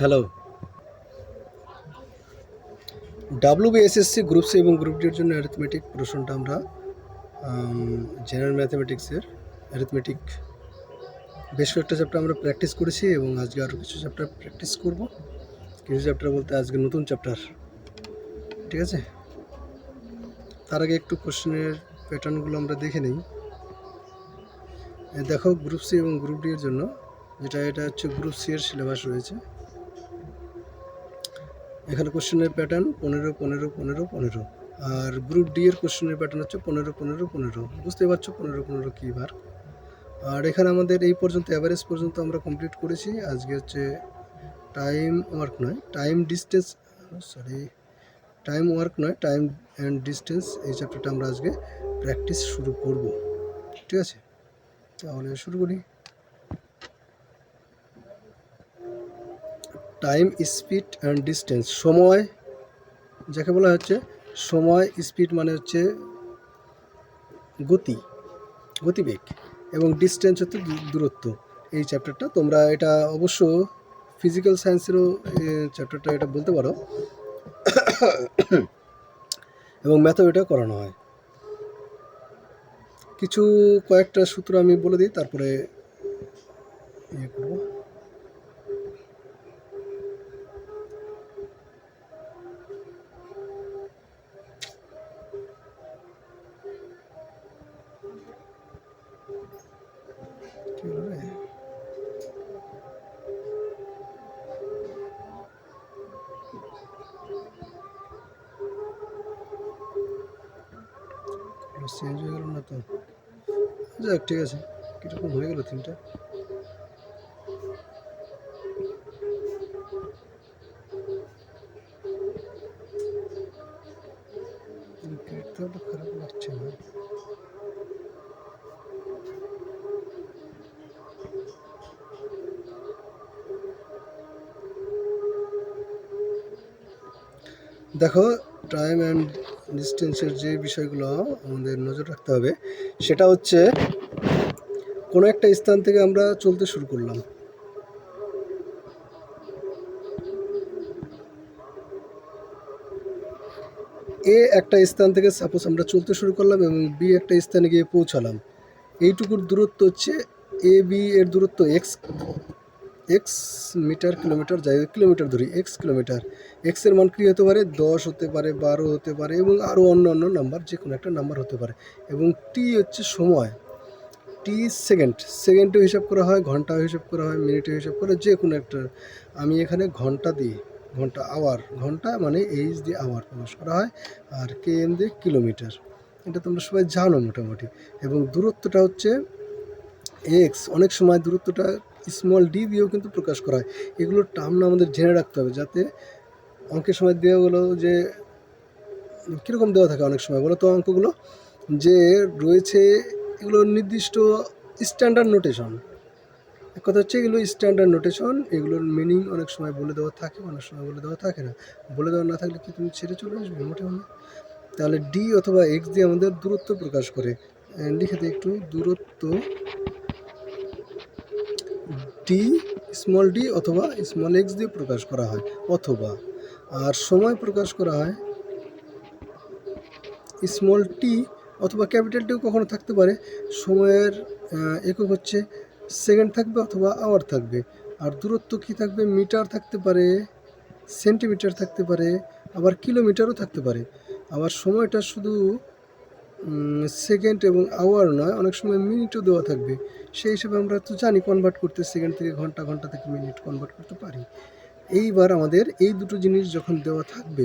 Hello WBSSC group C এবং group ডির জন্য অ্যারিথমেটিক প্রশ্নটা আমরা জেনারেল ম্যাথামেটিক্সের অ্যারিথমেটিক বেশ কয়েকটা চ্যাপ্টার আমরা প্র্যাকটিস করেছি এবং আজকে আরও কিছু চ্যাপ্টার প্র্যাকটিস করব। কিছু চ্যাপ্টার বলতে আজকে নতুন চ্যাপ্টার ঠিক আছে? তার আগে একটু কোশ্চেনের প্যাটার্নগুলো আমরা দেখে নিই। দেখো গ্রুপ সি এবং গ্রুপ ডি এর জন্য, যেটা, এটা হচ্ছে গ্রুপ সি এর সিলেবাস রয়েছে। এখানে কোশ্চেনের প্যাটার্ন পনেরো পনেরো পনেরো পনেরো। আর গ্রুপ ডি এর কোশ্চেনের প্যাটার্ন হচ্ছে পনেরো পনেরো পনেরো। বুঝতে পারছ পনেরো পনেরো কী বার? আর এখানে আমাদের এই পর্যন্ত অ্যাভারেজ পর্যন্ত আমরা কমপ্লিট করেছি। আজকে হচ্ছে টাইম ওয়ার্ক নয় time distance sorry time work নয় টাইম অ্যান্ড ডিস্টেন্স এই চ্যাপ্টারটা আমরা আজকে প্র্যাকটিস শুরু করব। ঠিক আছে? তাহলে শুরু করি। টাইম স্পিড অ্যান্ড ডিস্টেন্স সময়, যাকে বলা হচ্ছে, সময় স্পিড মানে হচ্ছে গতি, গতিবেগ এবং ডিস্টেন্স হচ্ছে দূরত্ব। এই চ্যাপ্টারটা তোমরা এটা অবশ্য ফিজিক্যাল সায়েন্সেরও চ্যাপ্টারটা এটা বলতে পারো। এবং ম্যাথও এটা করানো হয়। কিছু কয়েকটা সূত্র আমি বলে দিই, তারপরে ইয়ে করব। ঠিক আছে। কীরকম হয়ে গেল তিনটা খারাপ লাগছে না। দেখো টাইম অ্যান্ড ডিস্টেন্সের যে বিষয়গুলো আমাদের নজর রাখতে হবে, সেটা হচ্ছে কোনো একটা স্থান থেকে আমরা চলতে শুরু করলাম। এ একটা স্থান থেকে সাপোজ আমরা চলতে শুরু করলাম এবং বি একটা স্থানে গিয়ে পৌঁছালাম। এইটুকুর দূরত্ব হচ্ছে এ, বি এর দূরত্ব এক্স এক্স মিটার, কিলোমিটার, যাই কিলোমিটার ধরি এক্স কিলোমিটার। এক্সের মান কী হতে পারে? দশ হতে পারে, বারো হতে পারে এবং আরও অন্য অন্য নাম্বার যে কোনো একটা নাম্বার হতে পারে। এবং টি হচ্ছে সময়। টি সেকেন্ড, সেকেন্ডেও হিসাব করা হয়, ঘন্টাও হিসাব করা হয়, মিনিটেও হিসাব করা যে কোনো একটা। আমি এখানে ঘণ্টা দিই, ঘণ্টা আওয়ার ঘণ্টা মানে এইচ দিয়ে আওয়ার প্রকাশ করা হয়, আর কে এম দিয়ে কিলোমিটার এটা তোমরা সবাই জানো মোটামুটি। এবং দূরত্বটা হচ্ছে এক্স অনেক সময় দূরত্বটা স্মল ডি দিয়েও কিন্তু প্রকাশ করা হয়। এগুলোর টার্ম না আমাদের জেনে রাখতে হবে, যাতে অঙ্কের সময় দেওয়া গেলো যে, কীরকম দেওয়া থাকে অনেক সময়, বলো তো অঙ্কগুলো? যে রয়েছে এগুলো নির্দিষ্ট স্ট্যান্ডার্ড নোটেশন এক কথা হচ্ছে এগুলো স্ট্যান্ডার্ড নোটেশন এগুলোর মিনিং অনেক সময় বলে দেওয়া থাকে, অনেক সময় বলে দেওয়া থাকে না। বলে দেওয়া না থাকলে কি তুমি ছেড়ে চলে আসবে? মোটেও না। তাহলে ডি অথবা এক্স দিয়ে আমাদের দূরত্ব প্রকাশ করে। লিখে একটু, দূরত্ব ডি স্মল ডি অথবা স্মল এক্স দিয়ে প্রকাশ করা হয়, অথবা। আর সময় প্রকাশ করা হয় স্মল টি অথবা ক্যাপিটালটিও কখনো থাকতে পারে। সময়ের একক হচ্ছে সেকেন্ড থাকবে অথবা আওয়ার থাকবে। আর দূরত্ব কি থাকবে? মিটার থাকতে পারে, সেন্টিমিটার থাকতে পারে, আবার কিলোমিটারও থাকতে পারে। আবার সময়টা শুধু সেকেন্ড এবং আওয়ার নয়, অনেক সময় মিনিটও দেওয়া থাকবে। সেই হিসেবে আমরা তো জানি কনভার্ট করতে সেকেন্ড থেকে ঘণ্টা ঘণ্টা থেকে মিনিট কনভার্ট করতে পারি। এইবার আমাদের এই দুটো জিনিস যখন দেওয়া থাকবে,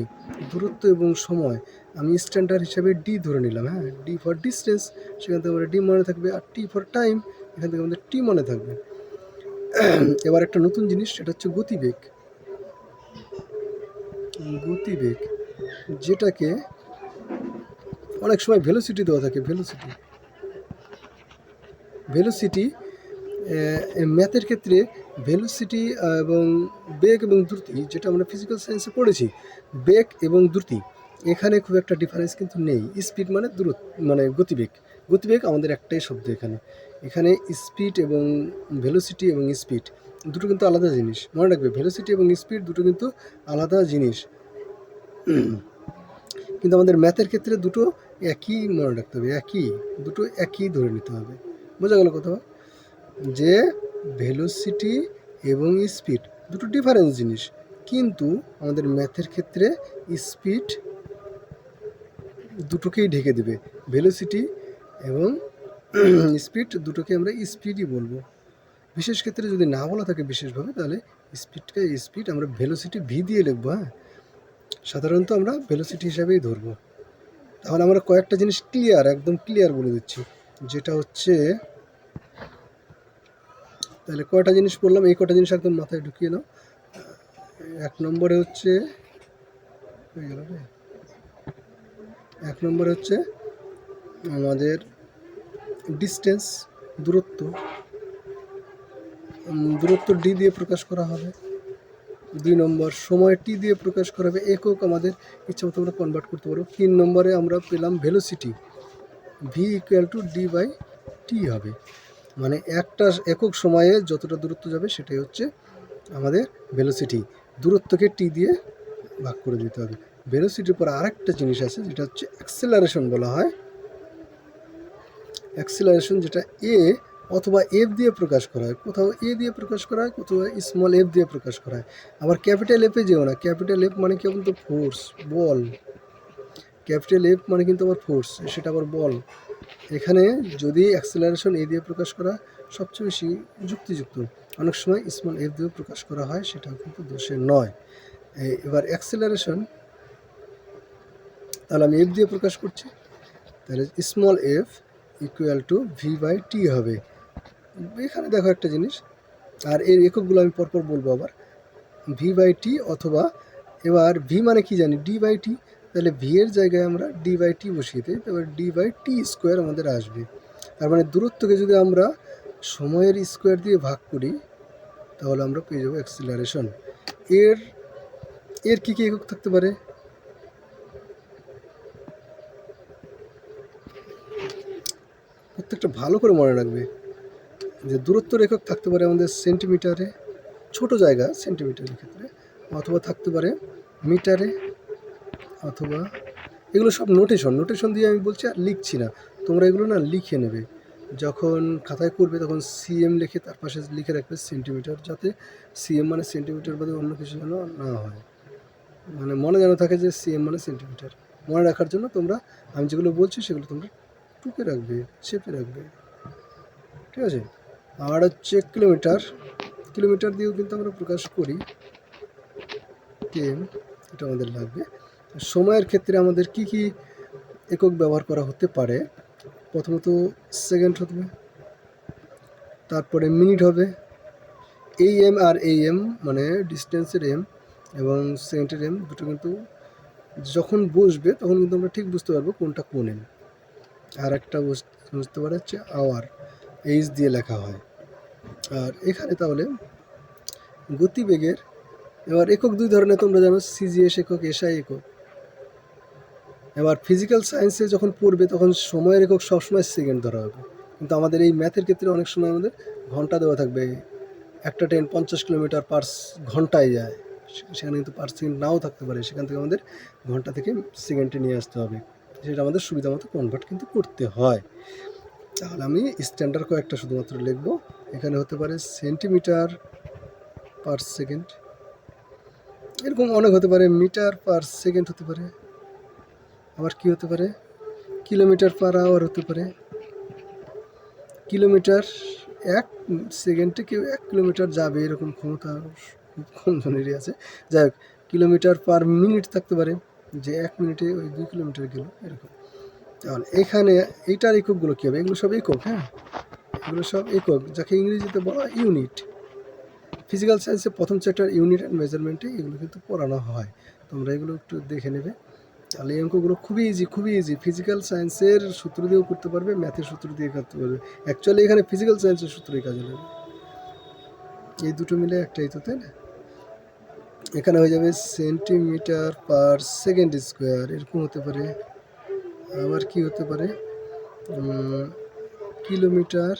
দূরত্ব এবং সময়, আমি স্ট্যান্ডার্ড হিসাবে ডি ধরে নিলাম হ্যাঁ? ডি ফর ডিস্টেন্স সেখান থেকে আমাদের ডি মনে থাকবে, আর টি ফর টাইম এখান থেকে আমাদের টি মনে থাকবে। এবার একটা নতুন জিনিস, সেটা হচ্ছে গতিবেগ। গতিবেগ, যেটাকে অনেক সময় ভেলোসিটি দেওয়া থাকে ভেলোসিটি ভেলোসিটি ম্যাথের ক্ষেত্রে ভেলোসিটি এবং বেগ এবং দ্রুতি, যেটা আমরা ফিজিক্যাল সায়েন্সে পড়েছি, বেগ এবং দ্রুতি, এখানে খুব একটা ডিফারেন্স কিন্তু নেই। স্পিড মানে দূরত্ব মানে গতিবেগ। গতিবেগ আমাদের একটাই শব্দ এখানে। এখানে স্পিড এবং ভেলোসিটি এবং স্পিড দুটো কিন্তু আলাদা জিনিস। মনে রাখবে ভেলোসিটি এবং স্পিড দুটো কিন্তু আলাদা জিনিস। কিন্তু আমাদের ম্যাথের ক্ষেত্রে দুটো একই, মনে রাখতে হবে, একই, দুটো একই ধরে নিতে হবে। বোঝা গেল কোথাও যে ভেলোসিটি এবং স্পিড দুটো ডিফারেন্স জিনিস। কিন্তু আমাদের ম্যাথের ক্ষেত্রে স্পিড দুটোকেই ঢেকে দেবে। ভেলোসিটি এবং স্পিড দুটোকে আমরা স্পিডই বলব। বিশেষ ক্ষেত্রে যদি না বলা থাকে বিশেষভাবে, তাহলে স্পিডকে স্পিড আমরা ভেলোসিটি ভি দিয়ে লিখব হ্যাঁ? সাধারণত আমরা ভেলোসিটি হিসাবেই ধরবো। তাহলে আমরা কয়েকটা জিনিস ক্লিয়ার একদম ক্লিয়ার বলে দিচ্ছি। যেটা হচ্ছে তাহলে কয়টা জিনিস বললাম এই কটা জিনিস একদম মাথায় ঢুকিয়ে নাও। এক নম্বরে হচ্ছে এক নম্বরে হচ্ছে আমাদের ডিস্টেন্স দূরত্ব। দূরত্ব ডি দিয়ে প্রকাশ করা হবে। দুই নম্বর, সময় টি দিয়ে প্রকাশ করা হবে। একক আমাদের ইচ্ছা মতো আমরা কনভার্ট করতে পারব। তিন নম্বরে আমরা পেলাম velocity V equal to D by T হবে। মানে একটা একক সময়ে যতটা দূরত্ব যাবে সেটাই হচ্ছে আমাদের ভেলোসিটি দূরত্বকে টি দিয়ে ভাগ করে দিতে হবে। ভেলোসিটির পর আরেকটা জিনিস আছে, যেটা হচ্ছে অ্যাক্সেলারেশন বলা হয়। অ্যাক্সেলারেশন যেটা এ অথবা এফ দিয়ে প্রকাশ করা হয়। কোথাও এ দিয়ে প্রকাশ করা হয়, কোথাও স্মল এফ দিয়ে প্রকাশ করা হয়। আবার ক্যাপিটাল এফে যেও না। ক্যাপিটাল এফ মানে কি কিন্তু ফোর্স বল ক্যাপিটাল এফ মানে কিন্তু আবার ফোর্স সেটা আবার বল এখানে যদি অ্যাক্সেলারেশন এ দিয়ে প্রকাশ করা সবচেয়ে বেশি যুক্তিযুক্ত, অনেক সময় স্মল এফ দিয়েও প্রকাশ করা হয়, সেটাও কিন্তু দোষের নয়। এবার অ্যাক্সেলারেশন তাহলে আমি এফ দিয়ে প্রকাশ করছি, তাহলে small F equal to V by T হবে। এখানে দেখো একটা জিনিস, আর এর এককগুলো আমি পরপর বলব আবার ভি বাই টি অথবা, এবার ভি মানে কি জানি? ডি বাই টি তাহলে ভি এর জায়গায় আমরা ডি বাই টি বসিয়ে দিই এবার ডি বাই টি স্কোয়ার আমাদের আসবে। তার মানে দূরত্বকে যদি আমরা সময়ের স্কোয়ার দিয়ে ভাগ করি, তাহলে আমরা পেয়ে যাব অ্যাক্সিলারেশন এর এর কী কী একক থাকতে পারে? প্রত্যেকটা ভালো করে মনে রাখবে যে দূরত্বর একক থাকতে পারে আমাদের সেন্টিমিটারে ছোট জায়গা সেন্টিমিটারের ক্ষেত্রে, অথবা থাকতে পারে মিটারে অথবা এগুলো সব নোটেশন নোটেশন দিয়ে আমি বলছি আর লিখছি না। তোমরা এগুলো না লিখে নেবে। যখন খাতায় করবে তখন সিএম লিখে তার পাশে লিখে রাখবে সেন্টিমিটার যাতে সিএম মানে সেন্টিমিটার বাদে অন্য কিছু যেন না হয়। মানে মনে যেন থাকে যে সিএম মানে সেন্টিমিটার মনে রাখার জন্য তোমরা, আমি যেগুলো বলছি সেগুলো তোমরা টুকে রাখবে, চেপে রাখবে। ঠিক আছে? আর হচ্ছে কিলোমিটার কিলোমিটার দিয়েও কিন্তু আমরা প্রকাশ করি। কেম এটা আমাদের লাগবে। সময়ের ক্ষেত্রে আমাদের কি কি একক ব্যবহার করা হতে পারে? প্রথমত সেকেন্ড হবে তারপরে মিনিট হবে এই এম আর এই এম মানে ডিস্টেন্সের এম এবং সেকেন্ডের এম দুটো কিন্তু যখন বসবে তখন কিন্তু আমরা ঠিক বুঝতে পারব কোনটা কোন এম আর একটা বুঝ- বুঝতে পারা হচ্ছে আওয়ার এইচ দিয়ে লেখা হয়। আর এখানে তাহলে গতিবেগের, এবার একক দুই ধরনের তোমরা জানো সিজিএস একক এসআই একক। এবার ফিজিক্যাল সায়েন্সে যখন পড়বে, তখন সময়ের একক সবসময় সেকেন্ড ধরা হবে। কিন্তু আমাদের এই ম্যাথের ক্ষেত্রে অনেক সময় আমাদের ঘণ্টা দেওয়া থাকবে। একটা ট্রেন পঞ্চাশ কিলোমিটার পার ঘন্টায় যায়। সেখানে কিন্তু পার সেকেন্ড নাও থাকতে পারে। সেখান থেকে আমাদের ঘণ্টা থেকে সেকেন্ডে নিয়ে আসতে হবে। সেটা আমাদের সুবিধা মতো কনভার্ট কিন্তু করতে হয়। তাহলে আমি স্ট্যান্ডার্ড কয়েকটা শুধুমাত্র লিখব। এখানে হতে পারে সেন্টিমিটার পার সেকেন্ড এরকম অনেক হতে পারে। মিটার পার সেকেন্ড হতে পারে। আবার কি হতে পারে? কিলোমিটার পার আওয়ার হতে পারে। কিলোমিটার এক সেকেন্ডে কেউ এক কিলোমিটার যাবে, এরকম ক্ষমতা খুব কম জনেরই আছে। যাই হোক, কিলোমিটার পার মিনিট থাকতে পারে, যে এক মিনিটে ওই দুই কিলোমিটার গেল, এরকম। তাহলে এখানে এইটার এককগুলো কী হবে? এগুলো সব একক হ্যাঁ? এগুলো সব একক, যাকে ইংরেজিতে বলা ইউনিট ফিজিক্যাল সায়েন্সে প্রথম চ্যাপ্টার ইউনিট অ্যান্ড মেজারমেন্টে এগুলো কিন্তু পড়ানো হয়। তোমরা এগুলো একটু দেখে নেবে। তাহলে এই অঙ্কগুলো খুবই ইজি খুবই ইজি ফিজিক্যাল সায়েন্সের সূত্র দিয়েও করতে পারবে ম্যাথের সূত্র দিয়ে করতে পারবে। অ্যাকচুয়ালি এখানে ফিজিক্যাল সায়েন্সের সূত্রই কাজে লাগবে এই দুটো মিলে একটাই তো, তাই না? এখানে হয়ে যাবে সেন্টিমিটার পার সেকেন্ড স্কোয়ার এরকম হতে পারে। আবার কি হতে পারে? Kilometre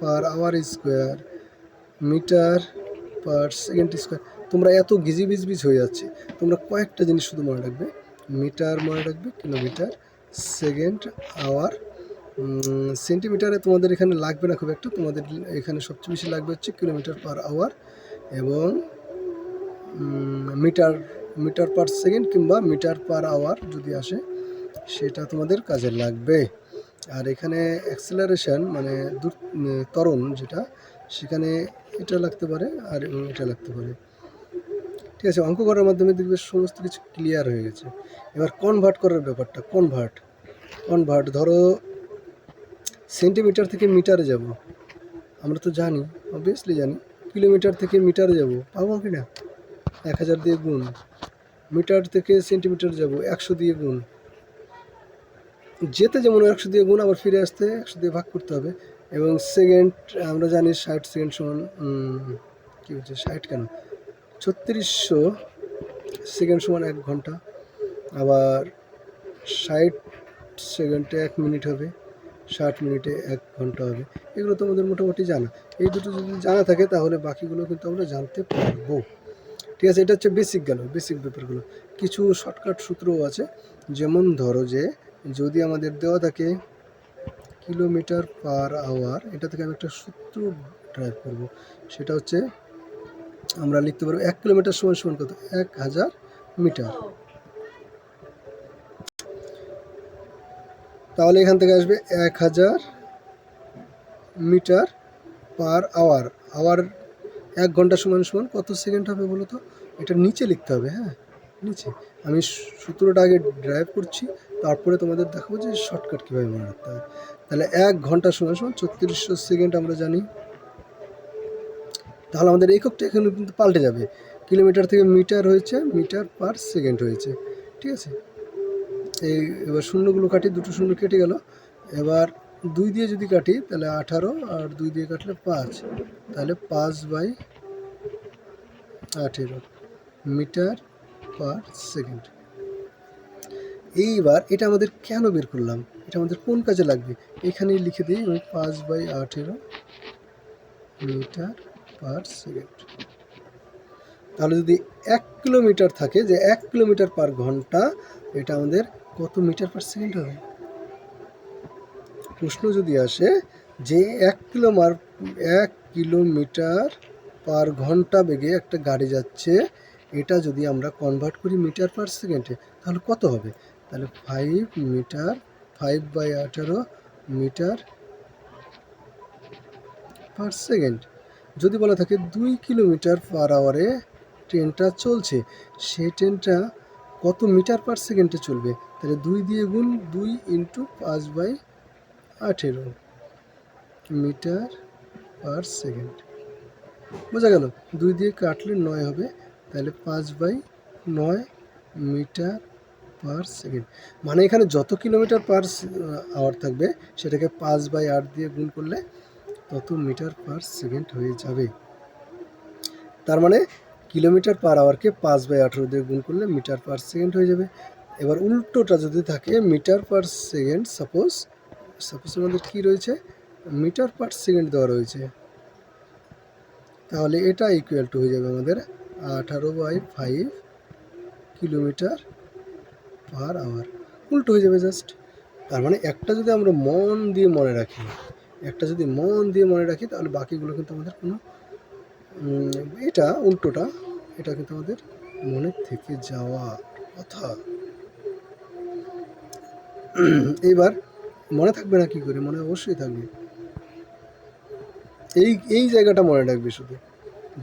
per hour square metre per second square তোমরা এত গিজি বিজ হয়ে যাচ্ছে, তোমরা কয়েকটা জিনিস শুধু মনে রাখবে। মিটার মনে রাখবে কিলোমিটার সেকেন্ড আওয়ার। সেন্টিমিটারে তোমাদের এখানে লাগবে না খুব একটা। তোমাদের এখানে সবচেয়ে বেশি লাগবে হচ্ছে কিলোমিটার পার আওয়ার এবং মিটার মিটার পার সেকেন্ড কিংবা মিটার পার আওয়ার যদি আসে সেটা তোমাদের কাজে লাগবে। আর এখানে অ্যাক্সেলারেশন মানে দূর উম, ত্বরণ যেটা সেখানে এটা লাগতে পারে আর এটা লাগতে পারে। ঠিক আছে, অঙ্ক করার মাধ্যমে দেখবে সমস্ত কিছু ক্লিয়ার হয়ে গেছে। এবার কনভার্ট করার ব্যাপারটা কনভার্ট কনভার্ট ধরো সেন্টিমিটার থেকে মিটারে যাব। আমরা তো জানি অবভিয়াসলি জানি কিলোমিটার থেকে মিটারে যাব। পাবো কি না এক হাজার দিয়ে গুণ। মিটার থেকে সেন্টিমিটার যাব, একশো দিয়ে গুণ। যেতে যেমন একশো দিয়ে গুণ, আবার ফিরে আসতে একশো দিয়ে ভাগ করতে হবে। এবং সেকেন্ড আমরা জানি ষাট সেকেন্ড সমান কী হচ্ছে, ষাট কেন? ছত্রিশশো সেকেন্ড সমান এক ঘণ্টা। আবার ষাট সেকেন্ডে এক মিনিট হবে, ষাট মিনিটে এক ঘণ্টা হবে। এগুলো তোমাদের মোটামুটি জানা। এই দুটো যদি জানা থাকে তাহলে বাকিগুলো কিন্তু আমরা জানতে পারব। ঠিক আছে, এটা হচ্ছে বেসিক গেল বেসিক ব্যাপারগুলো। কিছু শর্টকাট সূত্রও আছে। যেমন ধরো যে, যদি আমাদের দেওয়া থাকে কিলোমিটার পার আওয়ার এটা থেকে আমি একটা সূত্র ড্রাইভ করব। সেটা হচ্ছে আমরা লিখতে পারব এক কিলোমিটার সমান সমান কত? এক হাজার মিটার। তাহলে এখান থেকে আসবে এক হাজার মিটার পার আওয়ার। আওয়ার এক ঘণ্টা সমান সমান কত সেকেন্ড হবে বলো তো? এটা নিচে লিখতে হবে হ্যাঁ? নিচে। আমি সূত্রটা আগে ড্রাইভ করছি, তারপরে তোমাদের দেখাবো যে শর্টকাট কীভাবে মনে রাখতে হবে তাহলে এক ঘণ্টা সমান সমান ছত্রিশশো সেকেন্ড আমরা জানি। তাহলে আমাদের এককটা এখানে কিন্তু পাল্টে যাবে। কিলোমিটার থেকে মিটার হয়েছে, মিটার পার সেকেন্ড হয়েছে। ঠিক আছে? এই এবার শূন্যগুলো কাটি, দুটো শূন্য কেটে গেল। এবার দুই দিয়ে যদি কাটি, তাহলে আঠারো, আর দুই দিয়ে কাটলে পাঁচ। তাহলে পাঁচ বাই আঠেরো মিটার পার সেকেন্ড। এইবার এটা আমাদের কেন বের করলাম? এটা আমাদের কোন কাজে লাগবে? এখানেই লিখে দিই, আমি পাঁচ বাই আঠেরো মিটার পার সেকেন্ড তাহলে যদি এক কিলোমিটার থাকে, যে এক কিলোমিটার পার ঘণ্টা, এটা আমাদের কত মিটার পার সেকেন্ড হবে? প্রশ্ন যদি আসে, যে এক কিলোমার এক কিলোমিটার পার ঘণ্টা বেগে একটা গাড়ি যাচ্ছে, এটা যদি আমরা কনভার্ট করি মিটার পার সেকেন্ডে তাহলে কত হবে? তাহলে ফাইভ মিটার ফাইভ বাই আঠারো মিটার পার সেকেন্ড যদি বলা থাকে দুই কিলোমিটার পার আওয়ারে ট্রেনটা চলছে, সেই ট্রেনটা কত মিটার পার সেকেন্ডে চলবে? তাহলে দুই দিয়ে গুণ দুই ইন্টু পাঁচ বাই আঠেরো মিটার পার সেকেন্ড বোঝা গেল, দুই দিয়ে কাটলে নয় হবে, তাহলে পাঁচ বাই নয় মিটার পার সেকেন্ড মানে এখানে যত কিলোমিটার পার আওয়ার থাকবে, সেটাকে পাঁচ বাই আট দিয়ে গুণ করলে তত মিটার পার সেকেন্ড হয়ে যাবে। তার মানে কিলোমিটার পার আওয়ারকে পাঁচ বাই আঠেরো দিয়ে গুণ করলে মিটার পার সেকেন্ড হয়ে যাবে। এবার উল্টোটা যদি থাকে, metre per second suppose suppose আমাদের কী রয়েছে? মিটার পার সেকেন্ড দেওয়া রয়েছে। তাহলে এটা ইকুয়াল টু হয়ে যাবে আমাদের আঠারো by five kilometre per hour. উল্টো হয়ে যাবে জাস্ট তার মানে একটা যদি আমরা মন দিয়ে মনে রাখি একটা যদি মন দিয়ে মনে রাখি, তাহলে বাকিগুলো কিন্তু আমাদের কোনো এটা উল্টোটা, এটা কিন্তু আমাদের মনে থেকে যাওয়া কথা। এইবার মনে থাকবে না কি করে? মনে অবশ্যই থাকবে। এই এই জায়গাটা মনে রাখবে শুধু,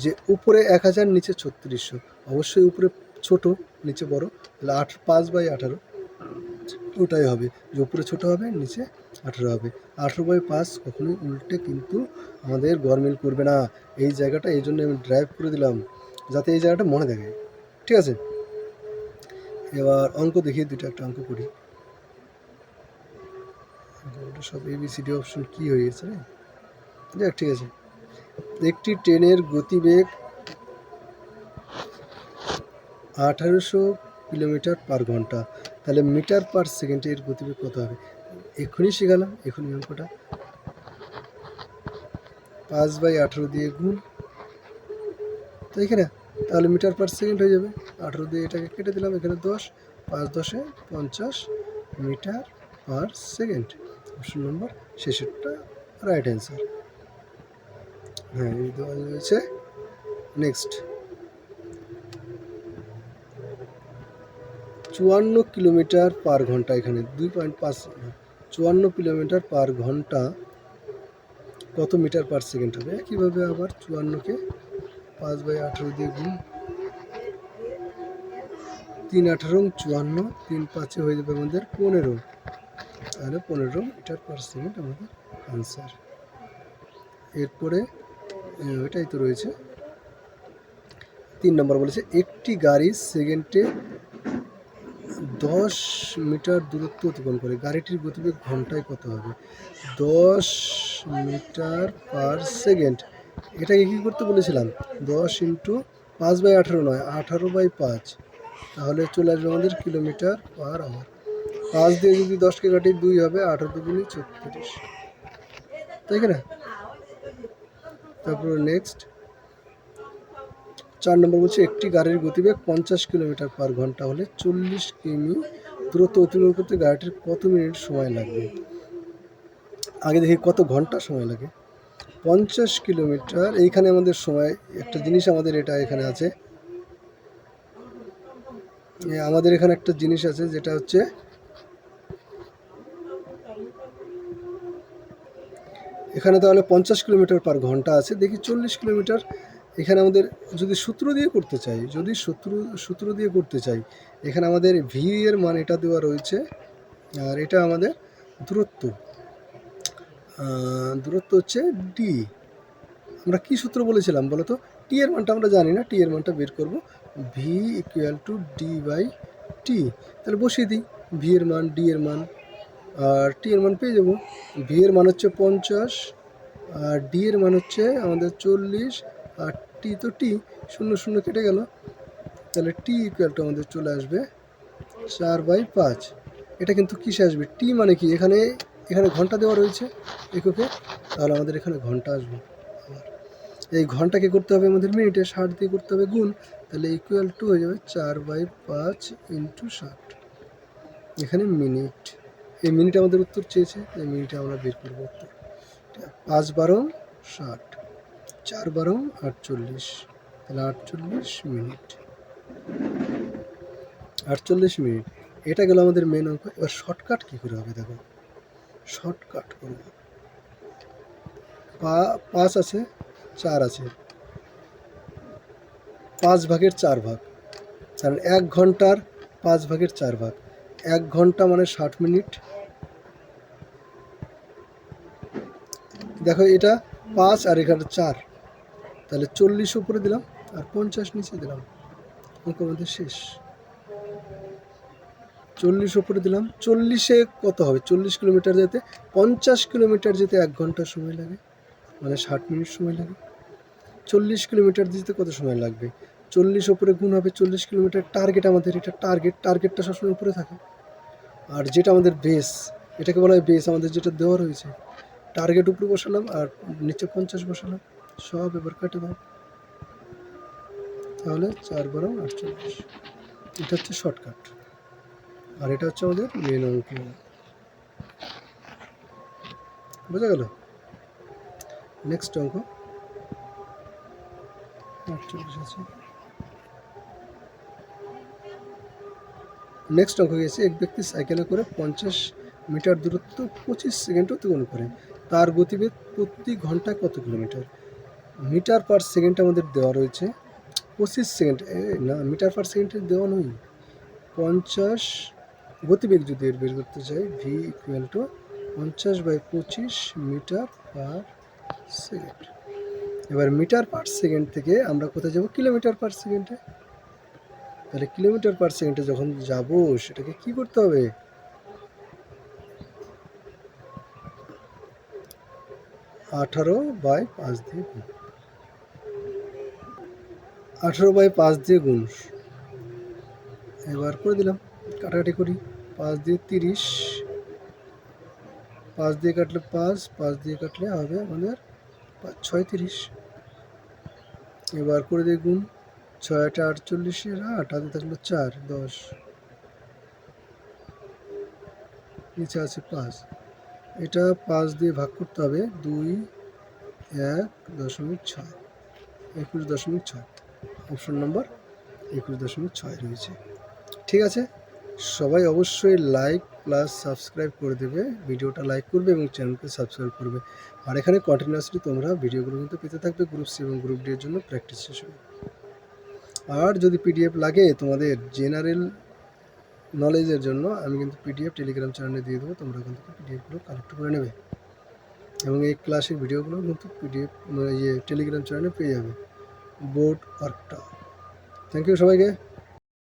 যে উপরে এক হাজার, নিচে ছত্রিশশো। অবশ্যই উপরে ছোট, নিচে বড়, তাহলে আট, পাঁচ বাই আঠারো, ওটাই হবে। যে উপরে ছোট হবে, নিচে আঠারো হবে। আঠারো বাই পাঁচ কখনোই উল্টে কিন্তু আমাদের গরমিল করবে না। এই জায়গাটা এই জন্য আমি ড্রাইভ করে দিলাম, যাতে এই জায়গাটা মনে থাকে। ঠিক আছে? এবার অঙ্ক দেখিয়ে দুটো একটা অঙ্ক করি। সব এবিসিডি অপশন কি হয়ে গেছে রে? ঠিক আছে। একটি ট্রেনের গতিবেগ আঠারোশো কিলোমিটার পার ঘণ্টা। তাহলে মিটার পার সেকেন্ডে এর গতিবেগ কত হবে? এক্ষুনি শিখালাম এক্ষুনি অঙ্কটা। পাঁচ বাই আঠেরো দিয়ে গুণ। তাই কি না তাহলে মিটার পার সেকেন্ড হয়ে যাবে। আঠেরো দিয়ে এটাকে কেটে দিলাম, এখানে দশ, পাঁচ দশে পঞ্চাশ meter per second. Option number, শেষেরটা right answer হ্যাঁ এই দেওয়া রয়েছে নেক্সট চুয়ান্ন কিলোমিটার পার ঘণ্টা এখানে, দুই পয়েন্ট পাঁচ চুয়ান্ন কিলোমিটার পার ঘণ্টা কত মিটার পার সেকেন্ড হবে? একইভাবে আবার চুয়ান্নকে পাঁচ বাই আঠেরো দিয়ে গুণ তিন আঠারো চুয়ান্ন তিন পাঁচে হয়ে যাবে আমাদের পনেরো। তাহলে পনেরো মিটার পার সেকেন্ড আমাদের আনসার এরপরে এ, ওইটাই তো রয়েছে। তিন নম্বর বলেছে একটি গাড়ি সেকেন্ডে দশ মিটার দূরত্ব অতিক্রম করে গাড়িটির গতিবেগ ঘন্টায় কত হবে? দশ মিটার পার সেকেন্ড। এটাকে কী করতে বলেছিলাম? দশ ইন্টু পাঁচ বাই আঠারো নয়, আঠারো বাই পাঁচ। তাহলে চলে আসবে আমাদের কিলোমিটার পার আওয়ার। পাঁচ দিয়ে যদি দশকে কাটি দুই হবে, আঠারো দুগুণি ছত্রিশ। তাই না? তারপর নেক্সট চার নম্বর বলছে, একটি গাড়ির গতিবেগ পঞ্চাশ কিলোমিটার পার ঘণ্টা হলে চল্লিশ কিমি। দূরত্ব অতিক্রম করতে গাড়িটির কত মিনিট সময় লাগবে? আগে দেখি কত ঘণ্টা সময় লাগে। পঞ্চাশ কিলোমিটার, এইখানে আমাদের সময়, একটা জিনিস আমাদের এটা এখানে আছে। আমাদের এখানে একটা জিনিস আছে, যেটা হচ্ছে এখানে তাহলে পঞ্চাশ কিলোমিটার পার ঘণ্টা আছে। দেখি চল্লিশ কিলোমিটার এখানে আমাদের যদি সূত্র দিয়ে করতে চাই, যদি সূত্র সূত্র দিয়ে করতে চাই, এখানে আমাদের ভি এর মান এটা দেওয়া রয়েছে, আর এটা আমাদের দূরত্ব। দূরত্ব হচ্ছে ডি আমরা কি সূত্র বলেছিলাম বলো তো? টি এর মানটা আমরা জানি না টি এর মানটা বের করব। V equal to D by T তাহলে বসিয়ে দিই ভি এর মান ডি এর মান, আর টি এর মান পেয়ে যাব। ভি এর মান হচ্ছে পঞ্চাশ, আর ডি এর মান হচ্ছে আমাদের চল্লিশ আর টি তো টি শূন্য শূন্য কেটে গেল। তাহলে টি ইকুয়াল টু আমাদের চলে আসবে চার বাই পাঁচ। এটা কিন্তু কিসে আসবে? টি মানে কি? এখানে এখানে ঘণ্টা দেওয়া রয়েছে এককে, তাহলে আমাদের এখানে ঘণ্টা আসবে। এই ঘন্টাকে করতে হবে আমাদের মিনিটে, ষাট দিয়ে করতে হবে গুণ, তাহলে ইকুয়াল টু হয়ে যাবে চার বাই পাঁচ ইন্টু ষাট। এখানে মিনিট। এই মিনিট আমাদের উত্তর চেয়েছে, এই মিনিটে আমরা বের করব উত্তর। পাঁচ বারো ষাট। চার বারো আটচল্লিশ, তাহলে আটচল্লিশ মিনিট। আটচল্লিশ মিনিট। এটা গেল আমাদের মেন অঙ্ক। এবার শর্টকাট কী করে হবে দেখো। শর্টকাট করব। পা, পাঁচ আছে, চার আছে। পাঁচ ভাগের চার ভাগ। কারণ এক ঘণ্টার পাঁচ ভাগের চার ভাগ। এক ঘণ্টা মানে ষাট মিনিট। দেখো এটা পাঁচ আর এখানে চার। তাহলে চল্লিশ উপরে দিলাম আর পঞ্চাশ নিচে দিলাম। অঙ্ক আমাদের শেষ। চল্লিশ উপরে দিলাম। চল্লিশে কত হবে? চল্লিশ কিলোমিটার যেতে, পঞ্চাশ কিলোমিটার যেতে এক ঘণ্টা সময় লাগে মানে ষাট মিনিট সময় লাগে। চল্লিশ কিলোমিটার যেতে কত সময় লাগবে? চল্লিশ উপরে গুণ হবে চল্লিশ কিলোমিটার। টার্গেট আমাদের এটা, টার্গেট, টার্গেটটা সবসময় উপরে থাকে। আর যেটা আমাদের বেস এটাকে বলা হয় বেস আমাদের যেটা দেওয়া রয়েছে। টার্গেট উপরে বসালাম আর নিচে পঞ্চাশ বসালাম। সব এবার কেটে দাও তাহলে চার বারো আটচল্লিশ। এটা হচ্ছে শর্টকাট আর এটা হচ্ছে আমাদের মেন অঙ্ক। বোঝা গেল? নেক্সট অঙ্ক। আটচল্লিশ আছে। নেক্সট অঙ্ক গেছে, এক ব্যক্তি সাইকেলে করে পঞ্চাশ মিটার দূরত্ব পঁচিশ সেকেন্ড অতিক্রম করে। তার গতিবেগ প্রতি ঘন্টায় কত কিলোমিটার? মিটার পার সেকেন্ড আমাদের দেওয়া রয়েছে। পঁচিশ সেকেন্ড না, মিটার পার সেকেন্ডে দেওয়া নয়। পঞ্চাশ গতিবেগ যদি এর বের করতে চাই ভি ইকুয়াল টু পঞ্চাশ বাই পঁচিশ মিটার পার সেকেন্ড। এবার মিটার পার সেকেন্ড থেকে আমরা কোথায় যাব? কিলোমিটার পার সেকেন্ডে। তাহলে কিলোমিটার পার সেকেন্ডে যখন যাব, সেটাকে কি করতে হবে? আঠারো বাই পাঁচ দিয়ে আঠারো বাই পাঁচ দিয়ে গুণ। এবার করে দিলাম, কাটাকাটি করি। পাঁচ দিয়ে তিরিশ, পাঁচ দিয়ে কাটলে পাঁচ পাঁচ দিয়ে কাটলে হবে আমাদের পাঁচ, ছয়, তিরিশ। এবার করে দিয়ে গুণ, ছয়, আটে, আটচল্লিশের আট, হাতে থাকল চার, দশ। নিচে আছে পাঁচ। এটা পাঁচ দিয়ে ভাগ করতে হবে দুই, এক, দশমিক ছয়, একুশ দশমিক ছয়। অপশন নম্বর একুশ দশমিক ছয় রয়েছে। ঠিক আছে, সবাই অবশ্যই লাইক প্লাস সাবস্ক্রাইব করে দেবে, ভিডিওটা লাইক করবে এবং চ্যানেলকে সাবস্ক্রাইব করবে। আর এখানে কন্টিনিউয়াসলি তোমরা ভিডিওগুলো কিন্তু পেতে থাকবে গ্রুপ সি এবং গ্রুপ ডি এর জন্য প্র্যাকটিস সেশন আর যদি পিডিএফ লাগে তোমাদের জেনারেল নলেজের জন্য, আমি কিন্তু পিডিএফ টেলিগ্রাম চ্যানেলে দিয়ে দেবো, তোমরা কিন্তু পিডিএফগুলো কালেক্ট করে নেবে। এবং এই ক্লাসের ভিডিওগুলো কিন্তু পিডিএফ ইয়ে টেলিগ্রাম চ্যানেলে পেয়ে যাবে। বোর্ড ওয়ার্কটা থ্যাংক ইউ সবাইকে।